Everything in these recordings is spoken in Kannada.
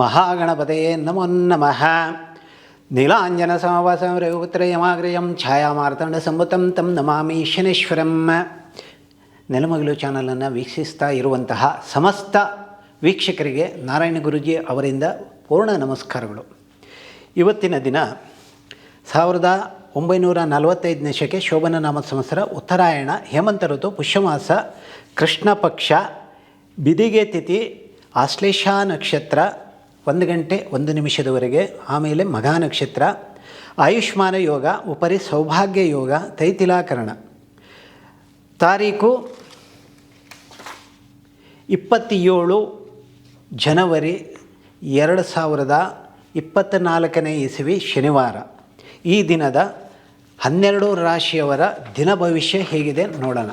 ಮಹಾಗಣಪತಯೇ ನಮೋ ನಮಃ. ನೀಲಾಂಜನ ಸಮವಾಸಂ ರಘುಪುತ್ರ ಯಮಾಗ್ರಯಂ ಛಾಯಾಮಾರ್ತಂಡ ಸಂಬುತಂ ತಂ ನಮಾಮಿ ಶನೇಶ್ವರಂ. ನೆಲಮಗಲು ಚಾನಲನ್ನು ವೀಕ್ಷಿಸ್ತಾ ಇರುವಂತಹ ಸಮಸ್ತ ವೀಕ್ಷಕರಿಗೆ ನಾರಾಯಣ ಗುರುಜಿ ಅವರಿಂದ ಪೂರ್ಣ ನಮಸ್ಕಾರಗಳು. ಇವತ್ತಿನ ದಿನ ಸಾವಿರದ ಒಂಬೈನೂರ ನಲವತ್ತೈದನೇ ಶಕೆ ಶೋಭನ ನಾಮ ಸಂವತ್ಸರ ಉತ್ತರಾಯಣ ಹೇಮಂತ ಋತು ಪುಷ್ಯಮಾಸ ಕೃಷ್ಣ ಪಕ್ಷ ಬಿದಿಗೆ ತಿಥಿ ಆಶ್ಲೇಷ ನಕ್ಷತ್ರ ಒಂದು ಗಂಟೆ ಒಂದು ನಿಮಿಷದವರೆಗೆ, ಆಮೇಲೆ ಮಗಾ ನಕ್ಷತ್ರ ಆಯುಷ್ಮಾನ ಯೋಗ, ಉಪರಿ ಸೌಭಾಗ್ಯ ಯೋಗ, ತೈತಿಲಾಕರಣ. ತಾರೀಕು ಇಪ್ಪತ್ತೇಳು ಜನವರಿ ಎರಡು ಸಾವಿರದ ಇಪ್ಪತ್ತ್ನಾಲ್ಕನೇ ಇಸವಿ ಶನಿವಾರ. ಈ ದಿನದ ಹನ್ನೆರಡು ರಾಶಿಯವರ ದಿನ ಭವಿಷ್ಯ ಹೇಗಿದೆ ನೋಡೋಣ.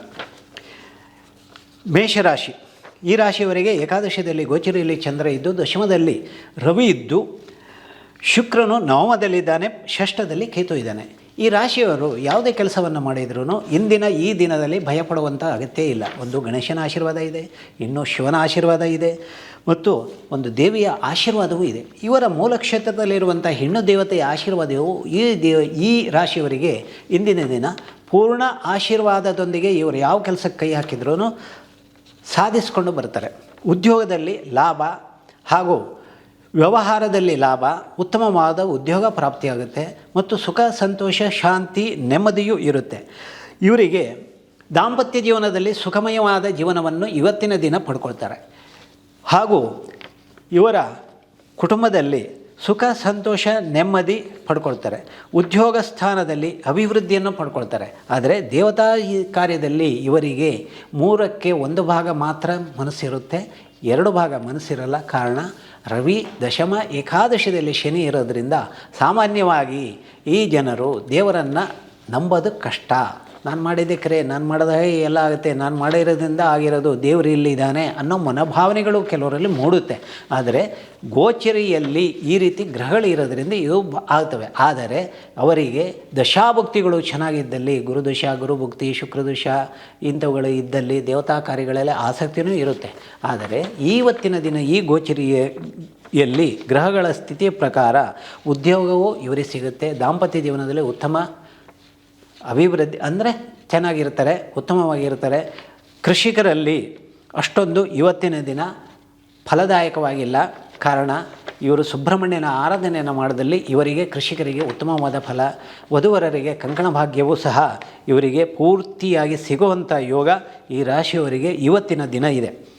ಮೇಷರಾಶಿ. ಈ ರಾಶಿಯವರಿಗೆ ಏಕಾದಶದಲ್ಲಿ ಗೋಚರಿಯಲ್ಲಿ ಚಂದ್ರ ಇದ್ದು, ದಶಮದಲ್ಲಿ ರವಿ ಇದ್ದು, ಶುಕ್ರನು ನವಮದಲ್ಲಿದ್ದಾನೆ, ಷಷ್ಠದಲ್ಲಿ ಕೇತು ಇದ್ದಾನೆ. ಈ ರಾಶಿಯವರು ಯಾವುದೇ ಕೆಲಸವನ್ನು ಮಾಡಿದ್ರೂ ಇಂದಿನ ಈ ದಿನದಲ್ಲಿ ಭಯಪಡುವಂಥ ಅಗತ್ಯ ಇಲ್ಲ. ಒಂದು ಗಣೇಶನ ಆಶೀರ್ವಾದ ಇದೆ, ಇನ್ನು ಶಿವನ ಆಶೀರ್ವಾದ ಇದೆ, ಮತ್ತು ಒಂದು ದೇವಿಯ ಆಶೀರ್ವಾದವೂ ಇದೆ. ಇವರ ಮೂಲ ಕ್ಷೇತ್ರದಲ್ಲಿರುವಂಥ ಹೆಣ್ಣು ದೇವತೆಯ ಆಶೀರ್ವಾದವು ಈ ದೇವ ಈ ರಾಶಿಯವರಿಗೆ ಇಂದಿನ ದಿನ ಪೂರ್ಣ ಆಶೀರ್ವಾದದೊಂದಿಗೆ ಇವರು ಯಾವ ಕೆಲಸಕ್ಕೆ ಕೈ ಹಾಕಿದ್ರೂ ಸಾಧಿಸಿಕೊಂಡು ಬರ್ತಾರೆ ಉದ್ಯೋಗದಲ್ಲಿ ಲಾಭ ಹಾಗೂ ವ್ಯವಹಾರದಲ್ಲಿ ಲಾಭ ಉತ್ತಮವಾದ ಉದ್ಯೋಗ ಪ್ರಾಪ್ತಿಯಾಗುತ್ತೆ ಮತ್ತು ಸುಖ, ಸಂತೋಷ, ಶಾಂತಿ, ನೆಮ್ಮದಿಯೂ ಇರುತ್ತೆ. ಇವರಿಗೆ ದಾಂಪತ್ಯ ಜೀವನದಲ್ಲಿ ಸುಖಮಯವಾದ ಜೀವನವನ್ನು ಇವತ್ತಿನ ದಿನ ಪಡ್ಕೊಳ್ತಾರೆ. ಹಾಗೂ ಇವರ ಕುಟುಂಬದಲ್ಲಿ ಸುಖ, ಸಂತೋಷ, ನೆಮ್ಮದಿ ಪಡ್ಕೊಳ್ತಾರೆ. ಉದ್ಯೋಗ ಸ್ಥಾನದಲ್ಲಿ ಅಭಿವೃದ್ಧಿಯನ್ನು ಪಡ್ಕೊಳ್ತಾರೆ. ಆದರೆ ದೇವತಾ ಕಾರ್ಯದಲ್ಲಿ ಇವರಿಗೆ ಮೂರಕ್ಕೆ ಒಂದು ಭಾಗ ಮಾತ್ರ ಮನಸ್ಸಿರುತ್ತೆ. ಎರಡು ಭಾಗ ಮನಸ್ಸಿರಲ್ಲ. ಕಾರಣ ರವಿ ದಶಮ ಏಕಾದಶದಲ್ಲಿ ಶನಿ ಇರೋದರಿಂದ ಸಾಮಾನ್ಯವಾಗಿ ಈ ಜನರು ದೇವರನ್ನು ನಂಬೋದು ಕಷ್ಟ. ನಾನು ಮಾಡಿದ್ದೆ ಕರೆ, ನಾನು ಮಾಡಿದ ಎಲ್ಲ ಆಗುತ್ತೆ, ನಾನು ಮಾಡಿರೋದ್ರಿಂದ ಆಗಿರೋದು ದೇವರು ಇಲ್ಲಿದ್ದಾನೆ ಅನ್ನೋ ಮನೋಭಾವನೆಗಳು ಕೆಲವರಲ್ಲಿ ಮೂಡುತ್ತೆ. ಆದರೆ ಗೋಚರಿಯಲ್ಲಿ ಈ ರೀತಿ ಗ್ರಹಗಳು ಇರೋದರಿಂದ ಇವು ಆಗ್ತವೆ. ಆದರೆ ಅವರಿಗೆ ದಶಾಭುಕ್ತಿಗಳು ಚೆನ್ನಾಗಿದ್ದಲ್ಲಿ ಗುರುದಶ ಗುರುಭಕ್ತಿ ಶುಕ್ರದಶ ಇಂಥವುಗಳು ಇದ್ದಲ್ಲಿ ದೇವತಾ ಕಾರ್ಯಗಳಲ್ಲಿ ಆಸಕ್ತಿಯೂ ಇರುತ್ತೆ. ಆದರೆ ಈವತ್ತಿನ ದಿನ ಈ ಗೋಚರಿಯಲ್ಲಿ ಗ್ರಹಗಳ ಸ್ಥಿತಿ ಪ್ರಕಾರ ಉದ್ಯೋಗವೂ ಇವರಿಗೆ ಸಿಗುತ್ತೆ. ದಾಂಪತ್ಯ ಜೀವನದಲ್ಲಿ ಉತ್ತಮ ಅಭಿವೃದ್ಧಿ ಅಂದರೆ ಚೆನ್ನಾಗಿರ್ತಾರೆ, ಉತ್ತಮವಾಗಿರ್ತಾರೆ. ಕೃಷಿಕರಲ್ಲಿ ಅಷ್ಟೊಂದು ಇವತ್ತಿನ ದಿನ ಫಲದಾಯಕವಾಗಿಲ್ಲ. ಕಾರಣ, ಇವರು ಸುಬ್ರಹ್ಮಣ್ಯನ ಆರಾಧನೆಯನ್ನು ಮಾಡಿದಲ್ಲಿ ಇವರಿಗೆ, ಕೃಷಿಕರಿಗೆ ಉತ್ತಮವಾದ ಫಲ, ವಧುವರರಿಗೆ ಕಂಕಣ ಭಾಗ್ಯವೂ ಸಹ ಇವರಿಗೆ ಪೂರ್ತಿಯಾಗಿ ಸಿಗುವಂಥ ಯೋಗ ಈ ರಾಶಿಯವರಿಗೆ ಇವತ್ತಿನ ದಿನ ಇದೆ.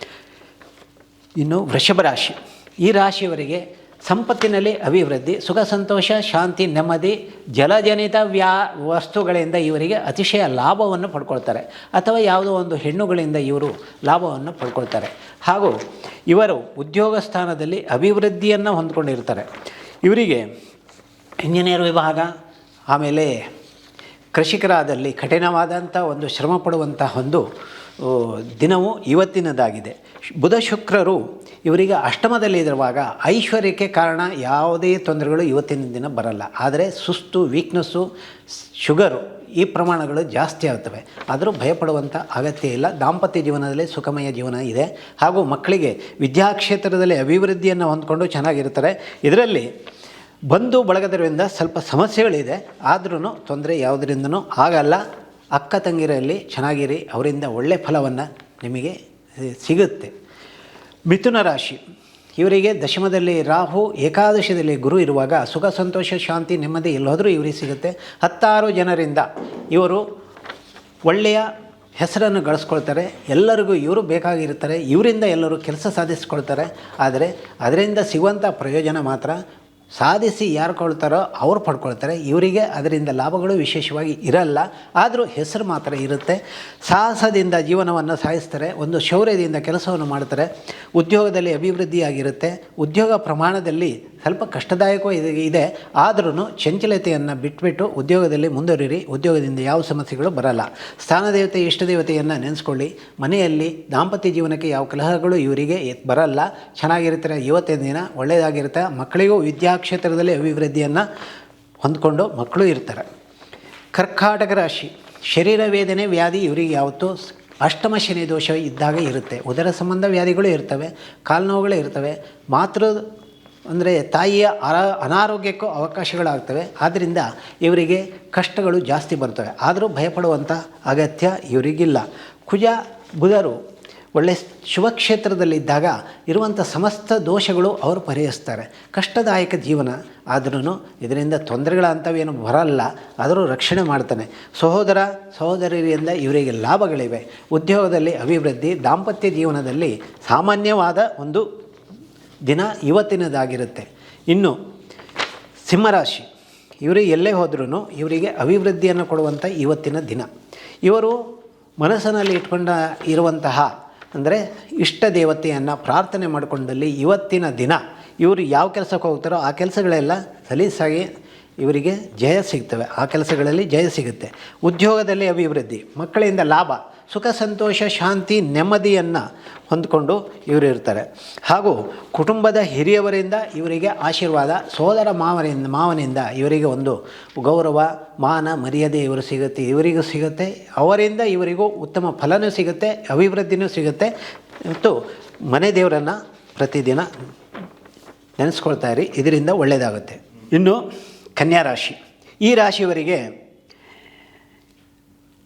ಇನ್ನು ವೃಷಭ ರಾಶಿ. ಈ ರಾಶಿಯವರಿಗೆ ಸಂಪತ್ತಿನಲ್ಲಿ ಅಭಿವೃದ್ಧಿ, ಸುಖ, ಸಂತೋಷ, ಶಾಂತಿ, ನೆಮ್ಮದಿ, ಜಲಜನಿತ ವ್ಯಾ, ವಸ್ತುಗಳಿಂದ ಇವರಿಗೆ ಅತಿಶಯ ಲಾಭವನ್ನು ಪಡ್ಕೊಳ್ತಾರೆ. ಅಥವಾ ಯಾವುದೋ ಒಂದು ಹೆಣ್ಣುಗಳಿಂದ ಇವರು ಲಾಭವನ್ನು ಪಡ್ಕೊಳ್ತಾರೆ. ಹಾಗೂ ಇವರು ಉದ್ಯೋಗ ಸ್ಥಾನದಲ್ಲಿ ಅಭಿವೃದ್ಧಿಯನ್ನು ಹೊಂದ್ಕೊಂಡಿರ್ತಾರೆ. ಇವರಿಗೆ ಇಂಜಿನಿಯರ್ ವಿಭಾಗ, ಆಮೇಲೆ ಕೃಷಿಕರಾದಲ್ಲಿ ಕಠಿಣವಾದಂಥ ಒಂದು ಶ್ರಮ ಪಡುವಂಥ ಒಂದು ದಿನವು ಇವತ್ತಿನದಾಗಿದೆ. ಬುಧ ಶುಕ್ರರು ಇವರಿಗೆ ಅಷ್ಟಮದಲ್ಲಿ ಇರುವಾಗ ಐಶ್ವರ್ಯಕ್ಕೆ ಕಾರಣ ಯಾವುದೇ ತೊಂದರೆಗಳು ಇವತ್ತಿನ ದಿನ ಬರಲ್ಲ. ಆದರೆ ಸುಸ್ತು ವೀಕ್ನೆಸ್ಸು ಶುಗರು ಈ ಪ್ರಮಾಣಗಳು ಜಾಸ್ತಿ ಆಗ್ತವೆ. ಆದರೂ ಭಯಪಡುವಂಥ ಅಗತ್ಯ ಇಲ್ಲ. ದಾಂಪತ್ಯ ಜೀವನದಲ್ಲಿ ಸುಖಮಯ ಜೀವನ ಇದೆ. ಹಾಗೂ ಮಕ್ಕಳಿಗೆ ವಿದ್ಯಾಕ್ಷೇತ್ರದಲ್ಲಿ ಅಭಿವೃದ್ಧಿಯನ್ನು ಹೊಂದ್ಕೊಂಡು ಚೆನ್ನಾಗಿರ್ತಾರೆ ಇದರಲ್ಲಿ ಬಂಧು ಬಳಗದರಿಂದ ಸ್ವಲ್ಪ ಸಮಸ್ಯೆಗಳಿದೆ. ಆದ್ರೂ ತೊಂದರೆ ಯಾವುದರಿಂದನೂ ಆಗಲ್ಲ. ಅಕ್ಕ ತಂಗಿರಲ್ಲಿ ಚೆನ್ನಾಗಿರಿ, ಅವರಿಂದ ಒಳ್ಳೆ ಫಲವನ್ನು ನಿಮಗೆ ಸಿಗುತ್ತೆ. ಮಿಥುನ ರಾಶಿ. ಇವರಿಗೆ ದಶಮದಲ್ಲಿ ರಾಹು, ಏಕಾದಶದಲ್ಲಿ ಗುರು ಇರುವಾಗ ಸುಖ, ಸಂತೋಷ, ಶಾಂತಿ, ನೆಮ್ಮದಿ ಎಲ್ಲೋದ್ರೂ ಇವರಿಗೆ ಸಿಗುತ್ತೆ. ಹತ್ತಾರು ಜನರಿಂದ ಇವರು ಒಳ್ಳೆಯ ಹೆಸರನ್ನು ಗಳಿಸ್ಕೊಳ್ತಾರೆ. ಎಲ್ಲರಿಗೂ ಇವರು ಬೇಕಾಗಿರ್ತಾರೆ. ಇವರಿಂದ ಎಲ್ಲರೂ ಕೆಲಸ ಸಾಧಿಸ್ಕೊಳ್ತಾರೆ. ಆದರೆ ಅದರಿಂದ ಸಿಗುವಂಥ ಪ್ರಯೋಜನ ಮಾತ್ರ ಸಾಧಿಸಿ ಯಾರು ಕೊಳ್ತಾರೋ ಅವ್ರು ಪಡ್ಕೊಳ್ತಾರೆ. ಇವರಿಗೆ ಅದರಿಂದ ಲಾಭಗಳು ವಿಶೇಷವಾಗಿ ಇರಲ್ಲ. ಆದರೂ ಹೆಸರು ಮಾತ್ರ ಇರುತ್ತೆ. ಸಾಹಸದಿಂದ ಜೀವನವನ್ನು ಸಾಯಿಸ್ತಾರೆ. ಒಂದು ಶೌರ್ಯದಿಂದ ಕೆಲಸವನ್ನು ಮಾಡ್ತಾರೆ. ಉದ್ಯೋಗದಲ್ಲಿ ಅಭಿವೃದ್ಧಿಯಾಗಿರುತ್ತೆ. ಉದ್ಯೋಗ ಪ್ರಮಾಣದಲ್ಲಿ ಸ್ವಲ್ಪ ಕಷ್ಟದಾಯಕವೂ ಇದೆ ಆದ್ರೂ ಚಂಚಲತೆಯನ್ನು ಬಿಟ್ಬಿಟ್ಟು ಉದ್ಯೋಗದಲ್ಲಿ ಮುಂದುವರಿರಿ. ಉದ್ಯೋಗದಿಂದ ಯಾವ ಸಮಸ್ಯೆಗಳು ಬರಲ್ಲ. ಸ್ಥಾನದೇವತೆ, ಇಷ್ಟದೇವತೆಯನ್ನು ನೆನೆಸ್ಕೊಳ್ಳಿ. ಮನೆಯಲ್ಲಿ ದಾಂಪತ್ಯ ಜೀವನಕ್ಕೆ ಯಾವ ಕಲಹಗಳು ಇವರಿಗೆ ಬರಲ್ಲ. ಚೆನ್ನಾಗಿರ್ತಾರೆ, ಇವತ್ತಿನ ದಿನ ಒಳ್ಳೆಯದಾಗಿರುತ್ತೆ ಮಕ್ಕಳಿಗೂ ವಿದ್ಯಾಕ್ಷೇತ್ರದಲ್ಲಿ ಅಭಿವೃದ್ಧಿಯನ್ನು ಹೊಂದ್ಕೊಂಡು ಮಕ್ಕಳು ಇರ್ತಾರೆ. ಕರ್ಕಾಟಕ ರಾಶಿ. ಶರೀರ ವೇದನೆ ವ್ಯಾಧಿ ಇವರಿಗೆ ಯಾವತ್ತೂ ಅಷ್ಟಮ ಶನಿ ದೋಷ ಇದ್ದಾಗ ಇರುತ್ತೆ. ಉದರ ಸಂಬಂಧ ವ್ಯಾಧಿಗಳು ಇರ್ತವೆ. ಕಾಲು ನೋವುಗಳೇ ಇರ್ತವೆ. ಮಾತೃ ಅಂದರೆ ತಾಯಿಯ ಅರ, ಅನಾರೋಗ್ಯಕ್ಕೂ ಅವಕಾಶಗಳಾಗ್ತವೆ. ಆದ್ದರಿಂದ ಇವರಿಗೆ ಕಷ್ಟಗಳು ಜಾಸ್ತಿ ಬರ್ತವೆ. ಆದರೂ ಭಯಪಡುವಂಥ ಅಗತ್ಯ ಇವರಿಗಿಲ್ಲ. ಕುಜ ಬುಧರು ಒಳ್ಳೆ ಶುಭಕ್ಷೇತ್ರದಲ್ಲಿದ್ದಾಗ ಇರುವಂಥ ಸಮಸ್ತ ದೋಷಗಳು ಅವರು ಪರಿಹರಿಸ್ತಾರೆ. ಕಷ್ಟದಾಯಕ ಜೀವನ ಆದ್ರೂ ಇದರಿಂದ ತೊಂದರೆಗಳಂಥವೇನು ಬರಲ್ಲ. ಆದರೂ ರಕ್ಷಣೆ ಮಾಡ್ತಾನೆ. ಸಹೋದರ, ಸಹೋದರಿಯರಿಂದ ಇವರಿಗೆ ಲಾಭಗಳಿವೆ. ಉದ್ಯೋಗದಲ್ಲಿ ಅಭಿವೃದ್ಧಿ, ದಾಂಪತ್ಯ ಜೀವನದಲ್ಲಿ ಸಾಮಾನ್ಯವಾದ ಒಂದು ದಿನ ಇವತ್ತಿನದಾಗಿರುತ್ತೆ. ಇನ್ನು ಸಿಂಹರಾಶಿ, ಇವರು ಎಲ್ಲೇ ಹೋದ್ರೂ ಇವರಿಗೆ ಅಭಿವೃದ್ಧಿಯನ್ನು ಕೊಡುವಂಥ ಇವತ್ತಿನ ದಿನ. ಇವರು ಮನಸ್ಸಿನಲ್ಲಿ ಇಟ್ಕೊಂಡ ಇರುವಂತಹ ಅಂದರೆ ಇಷ್ಟ ದೇವತೆಯನ್ನು ಪ್ರಾರ್ಥನೆ ಮಾಡಿಕೊಂಡಲ್ಲಿ ಇವತ್ತಿನ ದಿನ ಇವರು ಯಾವ ಕೆಲಸಕ್ಕೆ ಹೋಗ್ತಾರೋ ಆ ಕೆಲಸಗಳೆಲ್ಲ ಸಲೀಸಾಗಿ ಇವರಿಗೆ ಜಯ ಸಿಗ್ತವೆ. ಆ ಕೆಲಸಗಳಲ್ಲಿ ಜಯ ಸಿಗುತ್ತೆ. ಉದ್ಯೋಗದಲ್ಲಿ ಅಭಿವೃದ್ಧಿ, ಮಕ್ಕಳಿಂದ ಲಾಭ, ಸುಖ, ಸಂತೋಷ, ಶಾಂತಿ, ನೆಮ್ಮದಿಯನ್ನು ಹೊಂದ್ಕೊಂಡು ಇವರು ಇರ್ತಾರೆ. ಹಾಗೂ ಕುಟುಂಬದ ಹಿರಿಯವರಿಂದ ಇವರಿಗೆ ಆಶೀರ್ವಾದ, ಸೋದರ ಮಾವನಿಂದ ಮಾವನಿಂದ ಇವರಿಗೆ ಒಂದು ಗೌರವ, ಮಾನ, ಮರ್ಯಾದೆ ಇವರು ಸಿಗುತ್ತೆ. ಇವರಿಗೂ ಸಿಗುತ್ತೆ. ಅವರಿಂದ ಇವರಿಗೂ ಉತ್ತಮ ಫಲನೂ ಸಿಗುತ್ತೆ, ಅಭಿವೃದ್ಧಿನೂ ಸಿಗುತ್ತೆ. ಮತ್ತು ಮನೆ ದೇವರನ್ನು ಪ್ರತಿದಿನ ನೆನೆಸ್ಕೊಳ್ತಾ ಇರಿ. ಇದರಿಂದ ಒಳ್ಳೆಯದಾಗುತ್ತೆ ಇನ್ನು ಕನ್ಯಾ ರಾಶಿ. ಈ ರಾಶಿಯವರಿಗೆ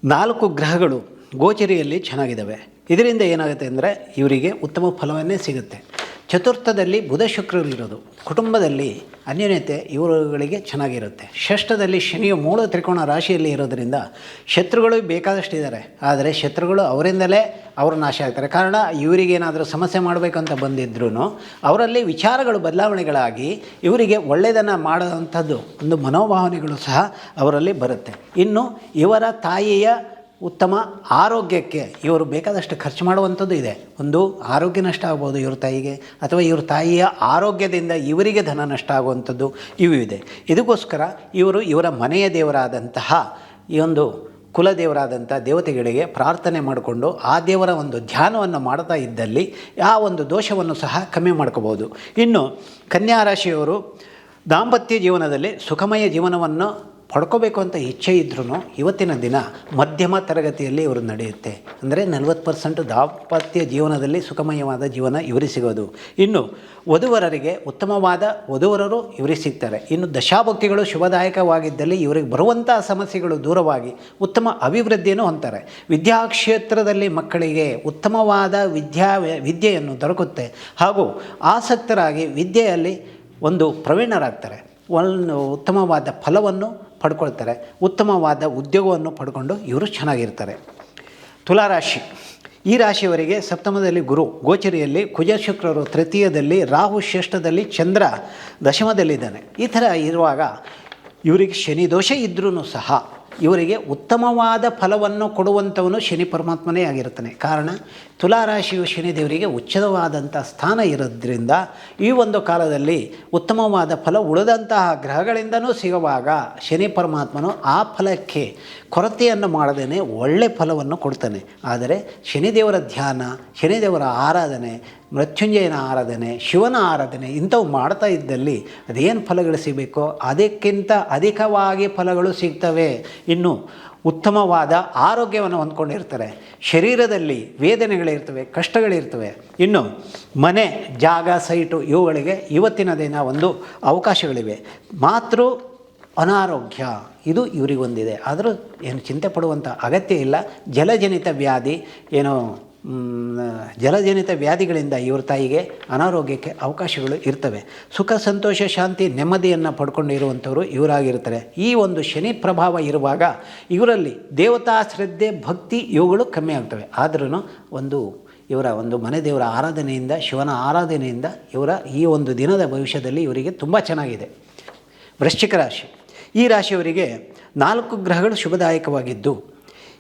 ನಾಲ್ಕು ಗ್ರಹಗಳು ಗೋಚರಿಯಲ್ಲಿ ಚೆನ್ನಾಗಿದ್ದಾವೆ. ಇದರಿಂದ ಏನಾಗುತ್ತೆ ಅಂದರೆ ಇವರಿಗೆ ಉತ್ತಮ ಫಲವನ್ನೇ ಸಿಗುತ್ತೆ. ಚತುರ್ಥದಲ್ಲಿ ಬುಧ ಶುಕ್ರರು ಇರೋದು ಕುಟುಂಬದಲ್ಲಿ ಅನ್ಯೋನ್ಯತೆ ಇವರುಗಳಿಗೆ ಚೆನ್ನಾಗಿರುತ್ತೆ. ಷಷ್ಠದಲ್ಲಿ ಶನಿಯು ಮೂಲ ತ್ರಿಕೋಣ ರಾಶಿಯಲ್ಲಿ ಇರೋದರಿಂದ ಶತ್ರುಗಳು ಬೇಕಾದಷ್ಟಿದ್ದಾರೆ. ಆದರೆ ಶತ್ರುಗಳು ಅವರಿಂದಲೇ ಅವರು ನಾಶ ಆಗ್ತಾರೆ. ಕಾರಣ ಇವರಿಗೇನಾದರೂ ಸಮಸ್ಯೆ ಮಾಡಬೇಕಂತ ಬಂದಿದ್ರೂ ಅವರಲ್ಲಿ ವಿಚಾರಗಳು, ಬದಲಾವಣೆಗಳಾಗಿ ಇವರಿಗೆ ಒಳ್ಳೆಯದನ್ನು ಮಾಡೋವಂಥದ್ದು ಒಂದು ಮನೋಭಾವನೆಗಳು ಸಹ ಅವರಲ್ಲಿ ಬರುತ್ತೆ. ಇನ್ನು ಇವರ ತಾಯಿಯ ಉತ್ತಮ ಆರೋಗ್ಯಕ್ಕೆ ಇವರು ಬೇಕಾದಷ್ಟು ಖರ್ಚು ಮಾಡುವಂಥದ್ದು ಇದೆ. ಒಂದು, ಆರೋಗ್ಯ ನಷ್ಟ ಆಗ್ಬೋದು ಇವ್ರ ತಾಯಿಗೆ, ಅಥವಾ ಇವ್ರ ತಾಯಿಯ ಆರೋಗ್ಯದಿಂದ ಇವರಿಗೆ ಧನ ನಷ್ಟ ಆಗುವಂಥದ್ದು ಇವು ಇದೆ. ಇದಕ್ಕೋಸ್ಕರ ಇವರು ಇವರ ಮನೆಯ ದೇವರಾದಂತಹ ಈ ಒಂದು ಕುಲದೇವರಾದಂಥ ದೇವತೆಗಳಿಗೆ ಪ್ರಾರ್ಥನೆ ಮಾಡಿಕೊಂಡು ಆ ದೇವರ ಒಂದು ಧ್ಯಾನವನ್ನು ಮಾಡ್ತಾ ಇದ್ದಲ್ಲಿ ಆ ಒಂದು ದೋಷವನ್ನು ಸಹ ಕಮ್ಮಿ ಮಾಡ್ಕೋಬೋದು. ಇನ್ನು ಕನ್ಯಾ ರಾಶಿಯವರು ದಾಂಪತ್ಯ ಜೀವನದಲ್ಲಿ ಸುಖಮಯ ಜೀವನವನ್ನು ಪಡ್ಕೋಬೇಕು ಅಂತ ಇಚ್ಛೆ ಇದ್ರೂ ಇವತ್ತಿನ ದಿನ ಮಧ್ಯಮ ತರಗತಿಯಲ್ಲಿ ಇವರು ನಡೆಯುತ್ತೆ. ಅಂದರೆ ನಲವತ್ತು ಪರ್ಸೆಂಟ್ ದಾಂಪತ್ಯ ಜೀವನದಲ್ಲಿ ಸುಖಮಯವಾದ ಜೀವನ ಇವರಿಗೆ ಸಿಗೋದು. ಇನ್ನು ವಧುವರರಿಗೆ ಉತ್ತಮವಾದ ವಧುವರರು ಇವರಿಗೆ ಸಿಗ್ತಾರೆ. ಇನ್ನು ದಶಾಭಕ್ತಿಗಳು ಶುಭದಾಯಕವಾಗಿದ್ದಲ್ಲಿ ಇವರಿಗೆ ಬರುವಂಥ ಸಮಸ್ಯೆಗಳು ದೂರವಾಗಿ ಉತ್ತಮ ಅಭಿವೃದ್ಧಿಯನ್ನು ಹೊಂತಾರೆ ವಿದ್ಯಾಕ್ಷೇತ್ರದಲ್ಲಿ ಮಕ್ಕಳಿಗೆ ಉತ್ತಮವಾದ ವಿದ್ಯಾ ವಿದ್ಯೆಯನ್ನು ದೊರಕುತ್ತೆ. ಹಾಗೂ ಆಸಕ್ತರಾಗಿ ವಿದ್ಯೆಯಲ್ಲಿ ಒಂದು ಪ್ರವೀಣರಾಗ್ತಾರೆ. ಒಂದು ಉತ್ತಮವಾದ ಫಲವನ್ನು ಪಡ್ಕೊಳ್ತಾರೆ. ಉತ್ತಮವಾದ ಉದ್ಯೋಗವನ್ನು ಪಡ್ಕೊಂಡು ಇವರು ಚೆನ್ನಾಗಿರ್ತಾರೆ. ತುಲಾರಾಶಿ. ಈ ರಾಶಿಯವರಿಗೆ ಸಪ್ತಮದಲ್ಲಿ ಗುರು, ಗೋಚರಿಯಲ್ಲಿ ಕುಜ ಶುಕ್ರರು ತೃತೀಯದಲ್ಲಿ ರಾಹು ಶ್ರೇಷ್ಠದಲ್ಲಿ ಚಂದ್ರ, ದಶಮದಲ್ಲಿದ್ದಾನೆ. ಈ ಥರ ಇರುವಾಗ ಇವರಿಗೆ ಶನಿ ದೋಷ ಇದ್ರೂ ಸಹ ಇವರಿಗೆ ಉತ್ತಮವಾದ ಫಲವನ್ನು ಕೊಡುವಂಥವನು ಶನಿ ಪರಮಾತ್ಮನೇ ಆಗಿರ್ತಾನೆ ಕಾರಣ, ತುಲಾರಾಶಿಯು ಶನಿದೇವರಿಗೆ ಉಚ್ಚದವಾದಂಥ ಸ್ಥಾನ ಇರೋದ್ರಿಂದ ಈ ಒಂದು ಕಾಲದಲ್ಲಿ ಉತ್ತಮವಾದ ಫಲ ಉಳಿದಂತಹ ಗ್ರಹಗಳಿಂದನೂ ಸಿಗುವಾಗ ಶನಿ ಪರಮಾತ್ಮನು ಆ ಫಲಕ್ಕೆ ಕೊರತೆಯನ್ನು ಮಾಡದೇ ಒಳ್ಳೆ ಫಲವನ್ನು ಕೊಡ್ತಾನೆ. ಆದರೆ ಶನಿದೇವರ ಧ್ಯಾನ ಶನಿದೇವರ ಆರಾಧನೆ ಮೃತ್ಯುಂಜಯನ ಆರಾಧನೆ, ಶಿವನ ಆರಾಧನೆ ಇಂಥವು ಮಾಡ್ತಾ ಇದ್ದಲ್ಲಿ ಅದೇನು ಫಲಗಳು ಸಿಗಬೇಕೋ? ಅದಕ್ಕಿಂತ ಅಧಿಕವಾಗಿ ಫಲಗಳು ಸಿಗ್ತವೆ. ಇನ್ನು ಉತ್ತಮವಾದ ಆರೋಗ್ಯವನ್ನು ಹೊಂದ್ಕೊಂಡಿರ್ತಾರೆ. ಶರೀರದಲ್ಲಿ ವೇದನೆಗಳಿರ್ತವೆ, ಕಷ್ಟಗಳಿರ್ತವೆ. ಇನ್ನು ಮನೆ, ಜಾಗ, ಸೈಟು ಇವುಗಳಿಗೆ ಇವತ್ತಿನ ದಿನ ಒಂದು ಅವಕಾಶಗಳಿವೆ. ಮಾತೃ ಅನಾರೋಗ್ಯ, ಇದು ಇವರಿಗೊಂದಿದೆ. ಆದರೂ ಏನು ಚಿಂತೆ ಪಡುವಂಥ ಅಗತ್ಯ ಇಲ್ಲ. ಜಲಜನಿತ ವ್ಯಾಧಿ, ಏನೋ ಜಲಜನಿತ ವ್ಯಾಧಿಗಳಿಂದ ಇವ್ರ ತಾಯಿಗೆ ಅನಾರೋಗ್ಯಕ್ಕೆ ಅವಕಾಶಗಳು ಇರ್ತವೆ. ಸುಖ, ಸಂತೋಷ, ಶಾಂತಿ, ನೆಮ್ಮದಿಯನ್ನು ಪಡ್ಕೊಂಡಿರುವಂಥವರು ಇವರಾಗಿರ್ತಾರೆ. ಈ ಒಂದು ಶನಿ ಪ್ರಭಾವ ಇರುವಾಗ ಇವರಲ್ಲಿ ದೇವತಾ ಶ್ರದ್ಧೆ, ಭಕ್ತಿ ಇವುಗಳು ಕಮ್ಮಿ ಆಗ್ತವೆ. ಆದ್ರೂ ಒಂದು ಇವರ ಒಂದು ಮನೆ ದೇವರ ಆರಾಧನೆಯಿಂದ, ಶಿವನ ಆರಾಧನೆಯಿಂದ ಇವರ ಈ ಒಂದು ದಿನದ ಭವಿಷ್ಯದಲ್ಲಿ ಇವರಿಗೆ ತುಂಬ ಚೆನ್ನಾಗಿದೆ. ವೃಶ್ಚಿಕ ರಾಶಿ. ಈ ರಾಶಿಯವರಿಗೆ ನಾಲ್ಕು ಗ್ರಹಗಳು ಶುಭದಾಯಕವಾಗಿದ್ದು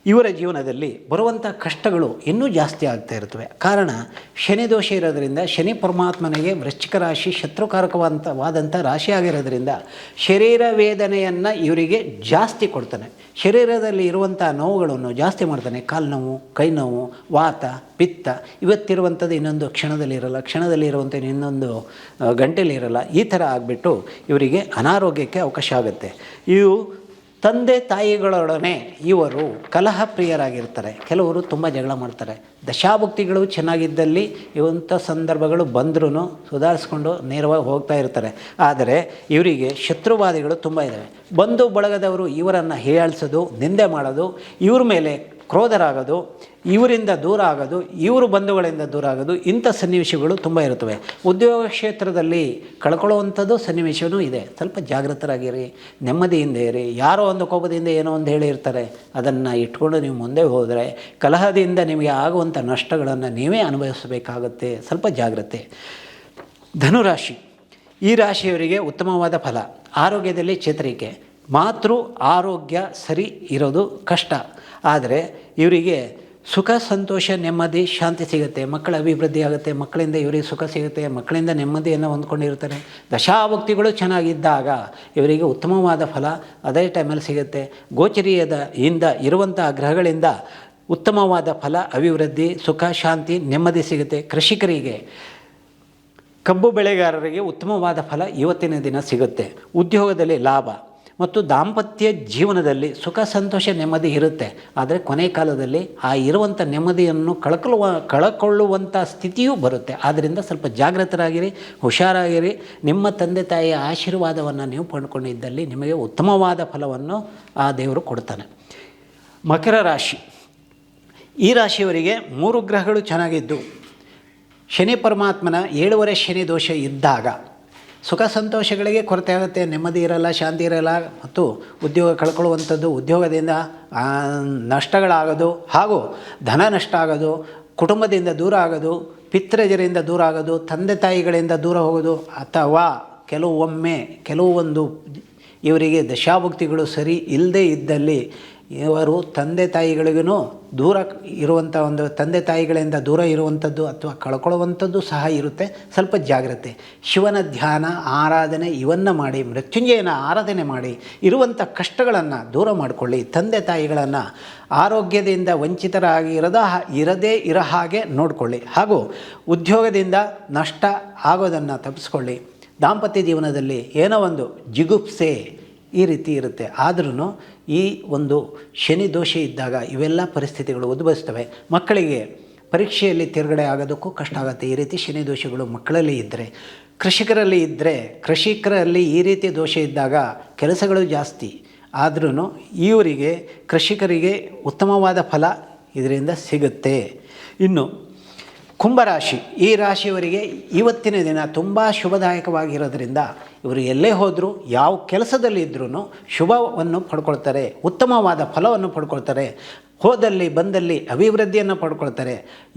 ಇವರ ಜೀವನದಲ್ಲಿ ಬರುವಂಥ ಕಷ್ಟಗಳು ಇನ್ನೂ ಜಾಸ್ತಿ ಆಗ್ತಾ ಇರ್ತವೆ. ಕಾರಣ, ಶನಿ ದೋಷ ಇರೋದರಿಂದ, ಶನಿ ಪರಮಾತ್ಮನಿಗೆ ವೃಶ್ಚಿಕ ರಾಶಿ ಶತ್ರುಕಾರಕವಾದಂಥ ರಾಶಿ ಆಗಿರೋದ್ರಿಂದ ಶರೀರ ವೇದನೆಯನ್ನು ಇವರಿಗೆ ಜಾಸ್ತಿ ಕೊಡ್ತಾನೆ. ಶರೀರದಲ್ಲಿ ಇರುವಂಥ ನೋವುಗಳನ್ನು ಜಾಸ್ತಿ ಮಾಡ್ತಾನೆ. ಕಾಲು ನೋವು, ಕೈ ನೋವು, ವಾತ, ಪಿತ್ತ, ಇವತ್ತಿರುವಂಥದ್ದು ಇನ್ನೊಂದು ಕ್ಷಣದಲ್ಲಿ ಇರಲ್ಲ, ಕ್ಷಣದಲ್ಲಿ ಇರುವಂಥ ಇನ್ನೊಂದು ಗಂಟೆಯಲ್ಲಿ ಇರಲ್ಲ. ಈ ಥರ ಆಗಿಬಿಟ್ಟು ಇವರಿಗೆ ಅನಾರೋಗ್ಯಕ್ಕೆ ಅವಕಾಶ ಆಗುತ್ತೆ. ಇವು ತಂದೆ ತಾಯಿಗಳೊಡನೆ ಇವರು ಕಲಹ ಪ್ರಿಯರಾಗಿರ್ತಾರೆ. ಕೆಲವರು ತುಂಬ ಜಗಳ ಮಾಡ್ತಾರೆ. ದಶಾಭುಕ್ತಿಗಳು ಚೆನ್ನಾಗಿದ್ದಲ್ಲಿ ಇವಂಥ ಸಂದರ್ಭಗಳು ಬಂದ್ರೂ ಸುಧಾರಿಸ್ಕೊಂಡು ನೇರವಾಗಿ ಹೋಗ್ತಾ ಇರ್ತಾರೆ. ಆದರೆ ಇವರಿಗೆ ಶತ್ರುವಾದಿಗಳು ತುಂಬ ಇದ್ದಾವೆ ಬಂಧು ಬಳಗದವರು ಇವರನ್ನು ಹೀಯಾಳಿಸೋದು, ನಿಂದೆ ಮಾಡೋದು, ಇವ್ರ ಮೇಲೆ ಕ್ರೋಧರಾಗೋದು, ಇವರಿಂದ ದೂರ ಆಗೋದು ಇವರು ಬಂಧುಗಳಿಂದ ದೂರ ಆಗೋದು ಇಂಥ ಸನ್ನಿವೇಶಗಳು ತುಂಬ ಇರುತ್ತವೆ. ಉದ್ಯೋಗ ಕ್ಷೇತ್ರದಲ್ಲಿ ಕಳ್ಕೊಳ್ಳುವಂಥದ್ದು ಸನ್ನಿವೇಶವೂ ಇದೆ. ಸ್ವಲ್ಪ ಜಾಗೃತರಾಗಿರಿ, ನೆಮ್ಮದಿಯಿಂದ ಇರಿ. ಯಾರೋ ಒಂದು ಕೋಪದಿಂದ ಏನೋ ಒಂದು ಹೇಳಿರ್ತಾರೆ ಅದನ್ನು ಇಟ್ಕೊಂಡು ನೀವು ಮುಂದೆ ಹೋದರೆ ಕಲಹದಿಂದ ನಿಮಗೆ ಆಗುವಂಥ ನಷ್ಟಗಳನ್ನು ನೀವೇ ಅನುಭವಿಸಬೇಕಾಗುತ್ತೆ. ಸ್ವಲ್ಪ ಜಾಗ್ರತೆ. ಧನುರಾಶಿ. ಈ ರಾಶಿಯವರಿಗೆ ಉತ್ತಮವಾದ ಫಲ. ಆರೋಗ್ಯದಲ್ಲಿ ಚೇತರಿಕೆ. ಮಾತೃ ಆರೋಗ್ಯ ಸರಿ ಇರೋದು ಕಷ್ಟ. ಆದರೆ ಇವರಿಗೆ ಸುಖ, ಸಂತೋಷ, ನೆಮ್ಮದಿ, ಶಾಂತಿ ಸಿಗುತ್ತೆ. ಮಕ್ಕಳ ಅಭಿವೃದ್ಧಿ ಆಗುತ್ತೆ. ಮಕ್ಕಳಿಂದ ಇವರಿಗೆ ಸುಖ ಸಿಗುತ್ತೆ. ಮಕ್ಕಳಿಂದ ನೆಮ್ಮದಿಯನ್ನು ಹೊಂದ್ಕೊಂಡಿರ್ತಾರೆ. ದಶಾಭಕ್ತಿಗಳು ಚೆನ್ನಾಗಿದ್ದಾಗ ಇವರಿಗೆ ಉತ್ತಮವಾದ ಫಲ ಅದೇ ಟೈಮಲ್ಲಿ ಸಿಗುತ್ತೆ. ಗೋಚರಿಯದ ಇಂದ ಇರುವಂಥ ಗ್ರಹಗಳಿಂದ ಉತ್ತಮವಾದ ಫಲ, ಅಭಿವೃದ್ಧಿ, ಸುಖ, ಶಾಂತಿ, ನೆಮ್ಮದಿ ಸಿಗುತ್ತೆ ಕೃಷಿಕರಿಗೆ. ಕಬ್ಬು ಬೆಳೆಗಾರರಿಗೆ ಉತ್ತಮವಾದ ಫಲ ಇವತ್ತಿನ ದಿನ ಸಿಗುತ್ತೆ. ಉದ್ಯೋಗದಲ್ಲಿ ಲಾಭ. ಮತ್ತು ದಾಂಪತ್ಯ ಜೀವನದಲ್ಲಿ ಸುಖ, ಸಂತೋಷ, ನೆಮ್ಮದಿ ಇರುತ್ತೆ. ಆದರೆ ಕೊನೆ ಕಾಲದಲ್ಲಿ ಆ ಇರುವಂಥ ನೆಮ್ಮದಿಯನ್ನು ಕಳ್ಕೊಳ್ಳುವ ಕಳಕೊಳ್ಳುವಂಥ ಸ್ಥಿತಿಯೂ ಬರುತ್ತೆ. ಆದ್ದರಿಂದ ಸ್ವಲ್ಪ ಜಾಗೃತರಾಗಿರಿ ಹುಷಾರಾಗಿರಿ. ನಿಮ್ಮ ತಂದೆ ತಾಯಿಯ ಆಶೀರ್ವಾದವನ್ನು ನೀವು ಪಡ್ಕೊಂಡಿದ್ದಲ್ಲಿ ನಿಮಗೆ ಉತ್ತಮವಾದ ಫಲವನ್ನು ಆ ದೇವರು ಕೊಡ್ತಾನೆ. ಮಕರ ರಾಶಿ. ಈ ರಾಶಿಯವರಿಗೆ ಮೂರು ಗ್ರಹಗಳು ಚೆನ್ನಾಗಿದ್ದು. ಶನಿ ಪರಮಾತ್ಮನ ಏಳುವರೆ ಶನಿ ದೋಷ ಇದ್ದಾಗ ಸುಖ ಸಂತೋಷಗಳಿಗೆ ಕೊರತೆ ಆಗುತ್ತೆ, ನೆಮ್ಮದಿ ಇರಲ್ಲ, ಶಾಂತಿ ಇರಲ್ಲ, ಮತ್ತು ಉದ್ಯೋಗ ಕಳ್ಕೊಳ್ಳುವಂಥದ್ದು ಉದ್ಯೋಗದಿಂದ ನಷ್ಟಗಳಾಗೋದು, ಹಾಗೂ ಧನ ನಷ್ಟ ಆಗೋದು, ಕುಟುಂಬದಿಂದ ದೂರ ಆಗೋದು, ಪಿತೃಜರಿಂದ ದೂರ ಆಗೋದು, ತಂದೆ ತಾಯಿಗಳಿಂದ ದೂರ ಹೋಗೋದು, ಅಥವಾ ಕೆಲವೊಮ್ಮೆ, ಕೆಲವೊಂದು ಇವರಿಗೆ ದಶಾಭುಕ್ತಿಗಳು ಸರಿ ಇಲ್ಲದೇ ಇದ್ದಲ್ಲಿ ಇವರು ತಂದೆ ತಾಯಿಗಳಿಗೂ ದೂರ ಇರುವಂಥ ಒಂದು ತಂದೆ ತಾಯಿಗಳಿಂದ ದೂರ ಇರುವಂಥದ್ದು ಅಥವಾ ಕಳ್ಕೊಳ್ಳುವಂಥದ್ದು ಸಹ ಇರುತ್ತೆ. ಸ್ವಲ್ಪ ಜಾಗ್ರತೆ. ಶಿವನ ಧ್ಯಾನ, ಆರಾಧನೆ ಇವನ್ನು ಮಾಡಿ, ಮೃತ್ಯುಂಜಯನ ಆರಾಧನೆ ಮಾಡಿ ಇರುವಂಥ ಕಷ್ಟಗಳನ್ನು ದೂರ ಮಾಡಿಕೊಳ್ಳಿ. ತಂದೆ ತಾಯಿಗಳನ್ನು ಆರೋಗ್ಯದಿಂದ ವಂಚಿತರಾಗಿ ಇರದ ಇರದೇ ಇರೋ ಹಾಗೆ ನೋಡಿಕೊಳ್ಳಿ. ಹಾಗೂ ಉದ್ಯೋಗದಿಂದ ನಷ್ಟ ಆಗೋದನ್ನು ತಪ್ಪಿಸ್ಕೊಳ್ಳಿ. ದಾಂಪತ್ಯ ಜೀವನದಲ್ಲಿ ಏನೋ ಒಂದು ಜಿಗುಪ್ಸೆ ಈ ರೀತಿ ಇರುತ್ತೆ. ಆದ್ರೂ ಈ ಒಂದು ಶನಿ ದೋಷ ಇದ್ದಾಗ ಇವೆಲ್ಲ ಪರಿಸ್ಥಿತಿಗಳು ಉದ್ಭವಿಸ್ತವೆ. ಮಕ್ಕಳಿಗೆ ಪರೀಕ್ಷೆಯಲ್ಲಿ ತಿರುಗಡೆ ಆಗೋದಕ್ಕೂ ಕಷ್ಟ ಆಗುತ್ತೆ. ಈ ರೀತಿ ಶನಿ ದೋಷಗಳು ಮಕ್ಕಳಲ್ಲಿ ಇದ್ದರೆ ಕೃಷಿಕರಲ್ಲಿ ಇದ್ದರೆ ಕೃಷಿಕರಲ್ಲಿ ಈ ರೀತಿ ದೋಷ ಇದ್ದಾಗ ಕೆಲಸಗಳು ಜಾಸ್ತಿ. ಆದ್ರೂ ಇವರಿಗೆ ಕೃಷಿಕರಿಗೆ ಉತ್ತಮವಾದ ಫಲ ಇದರಿಂದ ಸಿಗುತ್ತೆ. ಇನ್ನು ಕುಂಭರಾಶಿ. ಈ ರಾಶಿಯವರಿಗೆ ಇವತ್ತಿನ ದಿನ ತುಂಬ ಶುಭದಾಯಕವಾಗಿರೋದ್ರಿಂದ ಇವರು ಎಲ್ಲೇ ಹೋದರೂ, ಯಾವ ಕೆಲಸದಲ್ಲಿ ಇದ್ರೂ ಶುಭವನ್ನು ಪಡ್ಕೊಳ್ತಾರೆ, ಉತ್ತಮವಾದ ಫಲವನ್ನು ಪಡ್ಕೊಳ್ತಾರೆ, ಹೋದಲ್ಲಿ ಬಂದಲ್ಲಿ ಅಭಿವೃದ್ಧಿಯನ್ನು ಪಡ್ಕೊಳ್ತಾರೆ.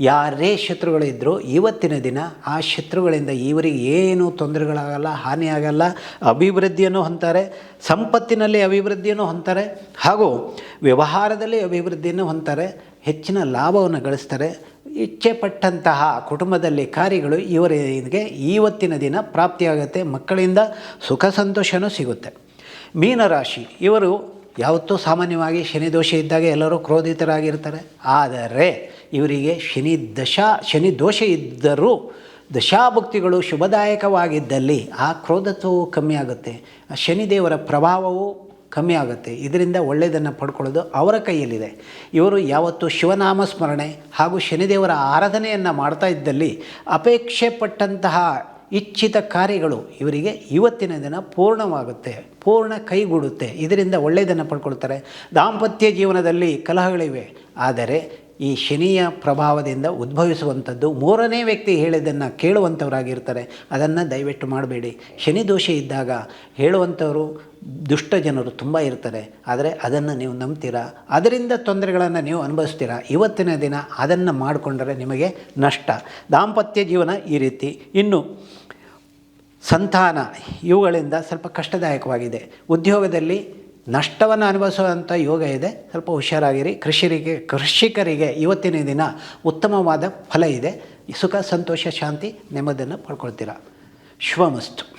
ಯಾರೇ ಶತ್ರುಗಳಿದ್ದರೂ ಇವತ್ತಿನ ದಿನ ಆ ಶತ್ರುಗಳಿಂದ ಇವರಿಗೆ ಏನು ತೊಂದರೆಗಳಾಗಲ್ಲ, ಹಾನಿಯಾಗಲ್ಲ, ಅಭಿವೃದ್ಧಿಯನ್ನು ಹೊಂತಾರೆ ಸಂಪತ್ತಿನಲ್ಲಿ ಅಭಿವೃದ್ಧಿಯನ್ನು ಹೊಂತಾರೆ ಹಾಗೂ ವ್ಯವಹಾರದಲ್ಲಿ ಅಭಿವೃದ್ಧಿಯನ್ನು ಹೊಂತಾರೆ ಹೆಚ್ಚಿನ ಲಾಭವನ್ನು ಗಳಿಸ್ತಾರೆ ಇಚ್ಛೆ ಪಟ್ಟಂತಹ ಕುಟುಂಬದಲ್ಲಿ ಕಾರ್ಯಗಳು ಇವರಿಗೆ ಇವತ್ತಿನ ದಿನ ಪ್ರಾಪ್ತಿಯಾಗುತ್ತೆ. ಮಕ್ಕಳಿಂದ ಸುಖ ಸಂತೋಷನೂ ಸಿಗುತ್ತೆ. ಮೀನರಾಶಿ, ಇವರು ಯಾವತ್ತೂ ಸಾಮಾನ್ಯವಾಗಿ ಶನಿ ದೋಷ ಇದ್ದಾಗ ಎಲ್ಲರೂ ಕ್ರೋಧಿತರಾಗಿರ್ತಾರೆ. ಆದರೆ ಇವರಿಗೆ ಶನಿ ದಶಾ, ಶನಿ ದೋಷ ಇದ್ದರೂ ದಶಾಭಕ್ತಿಗಳು ಶುಭದಾಯಕವಾಗಿದ್ದಲ್ಲಿ ಆ ಕ್ರೋಧತ್ವವು ಕಮ್ಮಿಯಾಗುತ್ತೆ. ಆ ಶನಿದೇವರ ಪ್ರಭಾವವು ಕಮ್ಮಿ ಆಗುತ್ತೆ. ಇದರಿಂದ ಒಳ್ಳೆಯದನ್ನು ಪಡ್ಕೊಳ್ಳೋದು ಅವರ ಕೈಯಲ್ಲಿದೆ. ಇವರು ಯಾವತ್ತು ಶಿವನಾಮ ಸ್ಮರಣೆ ಹಾಗೂ ಶನಿದೇವರ ಆರಾಧನೆಯನ್ನು ಮಾಡ್ತಾ ಇದ್ದಲ್ಲಿ ಅಪೇಕ್ಷೆ ಪಟ್ಟಂತಹ ಇಚ್ಛಿತ ಕಾರ್ಯಗಳು ಇವರಿಗೆ ಇವತ್ತಿನ ದಿನ ಪೂರ್ಣವಾಗುತ್ತೆ, ಪೂರ್ಣ ಕೈಗೂಡುತ್ತೆ. ಇದರಿಂದ ಒಳ್ಳೆಯದನ್ನು ಪಡ್ಕೊಳ್ತಾರೆ. ದಾಂಪತ್ಯ ಜೀವನದಲ್ಲಿ ಕಲಹಗಳಿವೆ. ಆದರೆ ಈ ಶನಿಯ ಪ್ರಭಾವದಿಂದ ಉದ್ಭವಿಸುವಂಥದ್ದು ಮೂರನೇ ವ್ಯಕ್ತಿ ಹೇಳಿದ್ದನ್ನು ಕೇಳುವಂಥವರಾಗಿರ್ತಾರೆ. ಅದನ್ನು ದಯವಿಟ್ಟು ಮಾಡಬೇಡಿ. ಶನಿ ದೋಷ ಇದ್ದಾಗ ಹೇಳುವಂಥವರು ದುಷ್ಟ ಜನರು ತುಂಬ ಇರ್ತಾರೆ. ಆದರೆ ಅದನ್ನು ನೀವು ನಂಬ್ತೀರಾ? ಅದರಿಂದ ತೊಂದರೆಗಳನ್ನು ನೀವು ಅನುಭವಿಸ್ತೀರಾ? ಇವತ್ತಿನ ದಿನ ಅದನ್ನು ಮಾಡಿಕೊಂಡರೆ ನಿಮಗೆ ನಷ್ಟ. ದಾಂಪತ್ಯ ಜೀವನ ಈ ರೀತಿ. ಇನ್ನು ಸಂತಾನ ಇವುಗಳಿಂದ ಸ್ವಲ್ಪ ಕಷ್ಟದಾಯಕವಾಗಿದೆ. ಉದ್ಯೋಗದಲ್ಲಿ ನಷ್ಟವನ್ನು ಅನುಭವಿಸುವಂಥ ಯೋಗ ಇದೆ. ಸ್ವಲ್ಪ ಹುಷಾರಾಗಿರಿ. ಕೃಷಿರಿಗೆ, ಕೃಷಿಕರಿಗೆ ಇವತ್ತಿನ ದಿನ ಉತ್ತಮವಾದ ಫಲ ಇದೆ. ಸುಖ, ಸಂತೋಷ, ಶಾಂತಿ ನೆಮ್ಮದಿಯನ್ನು ಪಡ್ಕೊಳ್ತೀರ. ಶುಭಮಸ್ತು.